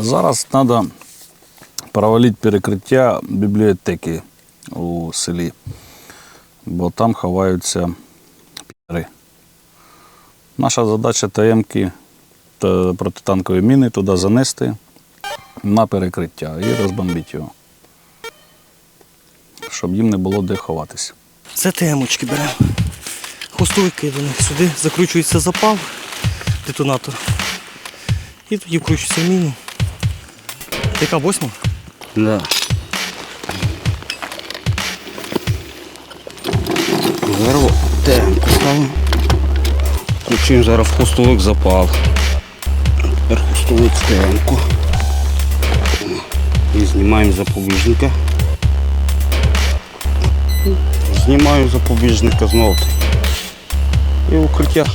Зараз треба провалити перекриття бібліотеки у селі, бо там ховаються піри. Наша задача ТМки та протитанкові міни туди занести на перекриття і розбомбити його, щоб їм не було де ховатися. Це темочки беремо. Хвостовики до них сюди закручується запал, детонатор. І тоді вкручується в міну. Яка восьма? Да. Зараз темку ставимо. Включимо зараз в хвостовик запал. Тепер хвостовик в темку. І знімаємо запобіжника. Знімаю запобіжника знову. І укриття.